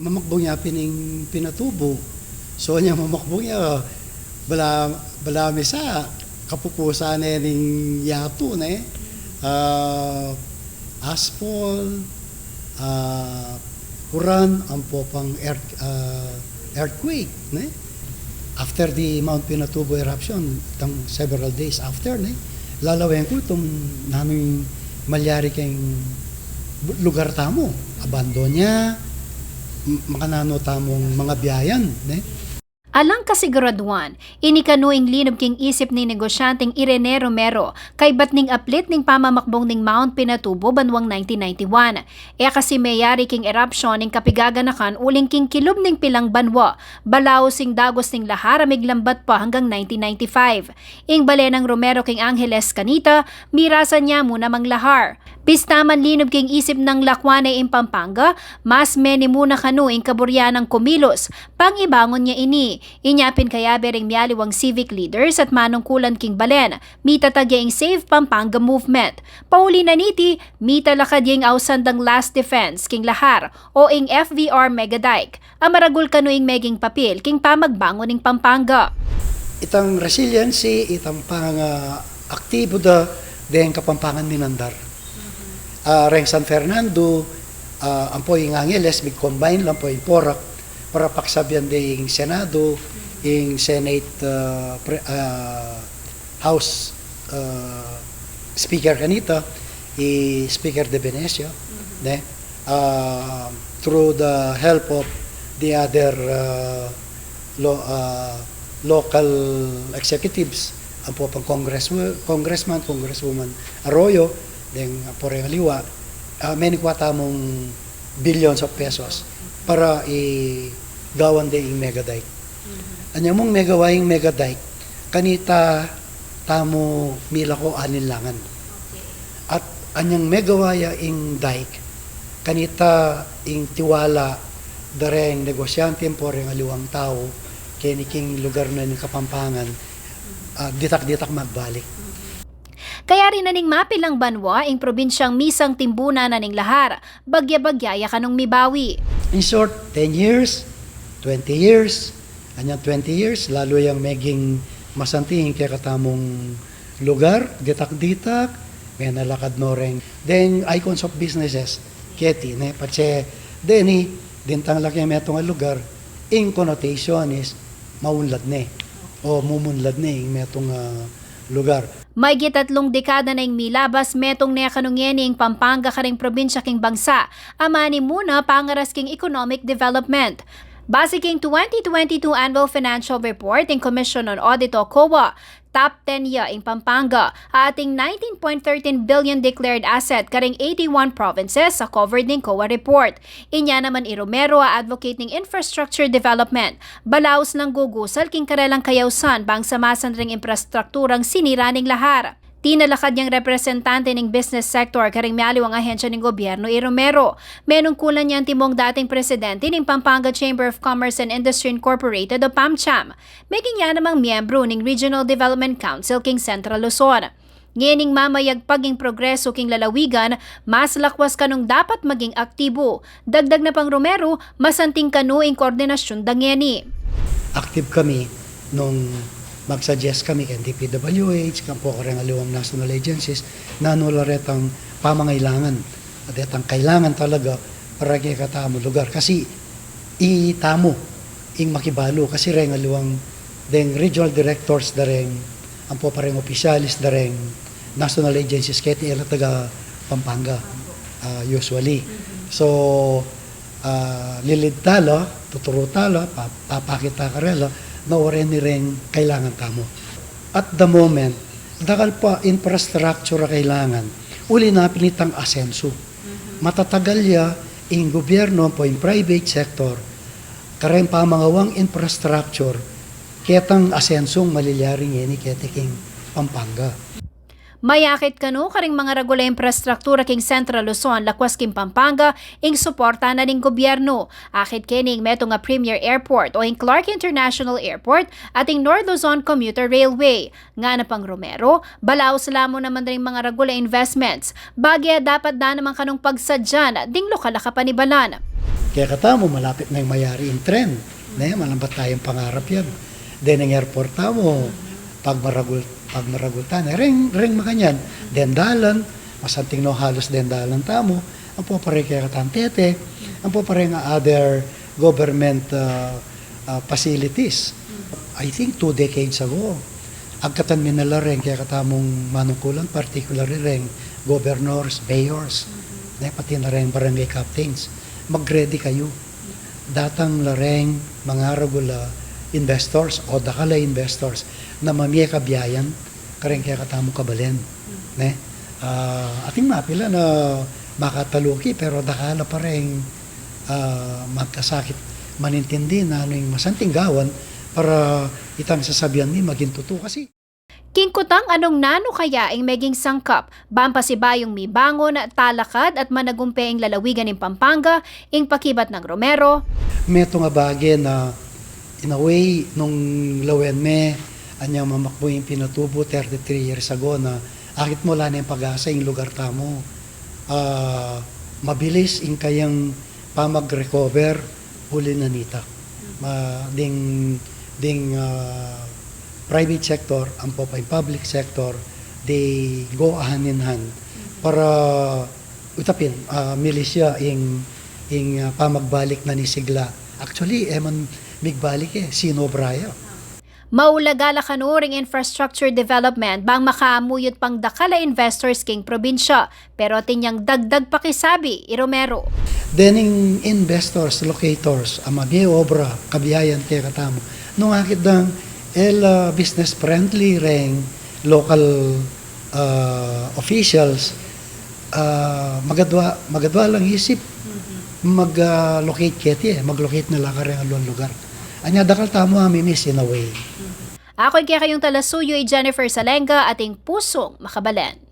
mamakbo niya pining pinatubo. So niya mamakbo niya bala bala misa kapupusa na ning yato na eh. Uh, asphalt, uh, uran, ang po pang earth, uh, earthquake. Ne? After the Mount Pinatubo eruption, tang several days after, ne? Lalawayan ko itong naming malyari kayong lugar tamo. Abandonya, m- makanano tamong mga biyayan. Ne? Alang kasiguraduan, inikanuing linom king isip ni negosyanteng Irene Romero kay batning aplit ning pamamakbong ning Mount Pinatubo banwang 1991. E kasi mayari king eruption ning kapigaganakan uling king kilob ning pilang banwa, balaw sing dagos ning lahara miglambat pa hanggang 1995. Ing bale ng Romero king Angeles Canita, mirasan niya muna mang lahar. Pistaman linob king isip ng Lakwane in Pampanga, mas meni muna kanu ing kaburyan ng kumilos, pang ibangon niya ini. Inyapin kaya bering miyaliwang civic leaders at manungkulan king balen, mita tagya ing Save Pampanga movement. Pauli na niti, mita yung ausandang last defense king lahar o ing FVR Megadike. Amaragul kanu ing meging papil king pamagbangon ing Pampanga. Itang resiliency, itang pang uh, aktibo da den kapampangan ni Nandar. Uh, Reng San Fernando, uh, ang po yung Angeles, big combine lang po yung Porak, para paksabyan de yung Senado, yung Senate uh, pre- uh, House uh, Speaker kanita, i Speaker de Venecio, ne? Uh, through the help of the other uh, lo, uh, local executives, ang po pang congressman, congressman, congresswoman Arroyo, then po rin aliwa, uh, may nikwata mong billions of pesos para i gawan de yung mega dike. Anya mong megawaing mega dike, kanita tamo mila ko anilangan. At anyang megawaya ing dike, kanita ing tiwala dareng negosyante po rin aliwang tao, kiniking lugar na ng Kapampangan, ah, ditak-ditak magbalik. Kaya rin naning mapilang banwa ing probinsyang misang timbuna na ning lahar, bagya-bagyaya kanong mibawi. In short, 10 years, 20 years, anyang 20 years, lalo yung meging masanting kaya katamong lugar, ditak-ditak, may nalakad no rin. Then, icons of businesses, keti, ne, patse, deni, dintang laki metong nga lugar, in connotation is, maunlad ne, o mumunlad ne, yung metong ah, lugar. May gitatlong dekada na ing milabas metong ne kanungeni ing Pampanga karing probinsya king bangsa, amani muna pangaras king economic development. Base king 2022 Annual Financial Report ing Commission on Audit o COA, top 10 ya ing Pampanga, ating 19.13 billion declared asset karing 81 provinces sa covered ning COA report. Inya naman i Romero a advocate ning infrastructure development, balaos lang gugusal king karelang kayawsan bang samasan ring infrastrukturang sinira ning lahar. Tinalakad niyang representante ng business sector karing mialiw ang ahensya ng gobyerno i Romero. Menong kulan niyang timong dating presidente ng Pampanga Chamber of Commerce and Industry Incorporated o PAMCHAM. Maging yan namang miyembro ng Regional Development Council king Central Luzon. Ngening mamayag paging progreso king lalawigan, mas lakwas kanong dapat maging aktibo. Dagdag na pang Romero, masanting kanu ing koordinasyon dangeni. active kami nung mag-suggest kami kay DPWH, kan po karang aliwang national agencies, na nularetang pamangailangan. At itang kailangan talaga para kay katamo lugar. Kasi itamo ing makibalo kasi rin aliwang deng regional directors da rin, ang po parang opisyalis da rin, national agencies kahit ila taga Pampanga ah, usually. So, uh, lilid tala, tuturo tala, pa- papakita ka rela, na oren ni rin kailangan tamo. At the moment, dakal pa infrastructure kailangan, uli na pinitang asenso. Matatagal ya, in gobyerno po in private sector, karen pamangawang infrastructure, ketang asensong malilyaring yun ni Ketiking Pampanga. Mayakit kanu karing mga regula infrastruktura king Central Luzon, Lacuas king Pampanga, ing suporta na ning gobyerno. Akit kining meto nga Premier Airport o ing Clark International Airport at ing North Luzon Commuter Railway. Nga na pang Romero, balaw sila mo naman rin mga regula investments. Bagya dapat na naman kanong pagsadyan, ding lokal ka panibalan. Kaya katamo, malapit na yung mayari yung tren. Ne, malambat tayong pangarap yan. Then ang airport tamo, pag maragul, pag maragultan, ring, ring makanyan. Dendalan, masanting no halos dendalan tamo, ang po pare kaya katantete, ang po pare nga other government uh, uh, facilities. I think two decades ago, agkatan minala rin kaya katamong manungkulan, particularly rin governors, mayors, ne, pati na rin barangay captains. Mag-ready kayo. Datang lareng mga regula investors o dakala investors na mamiya kabiyayan kareng kaya katamo kabalen. Ne? Ah, ating mapila na makataluki pero dakala pa rin ah, magkasakit manintindi na ano yung masanting gawan para itang sasabihan ni maging totoo kasi Kingkutang anong nano kaya ang meging sangkap, bampa si bayong mi bangon, talakad at managumpe ang lalawigan ng Pampanga, ing pakibat ng Romero, meto nga bagay na in a way nung lawen me. Anyang mamakbo yung pinatubo 33 years ago na akit mo na yung pag-asa yung lugar tamo. Ah, mabilis in kayang pamag-recover huli na nita. Ma, ding ding ah, private sector ang po yung public sector they go hand in hand. Para utapin ah, milisya ing ing ah, pamagbalik na ni Sigla. Actually, eman migbalik eh, sino Braya. maulagala kanuring infrastructure development bang makamuyot pang dakala investors king probinsya, pero tinyang dagdag pakisabi, i Romero. Dening investors, locators, mga obra, kabiyayan kaya katamo. Nung akit dang el ah, business friendly ring local ah, officials ah, magadwa magadwa lang isip mag-locate keti eh, mag-locate nila ka rin ang lugar. Anya dakal tamo ami miss in a way. Ako'y kaya kayong talasuyo ay Jennifer Salenga ating pusong makabalan.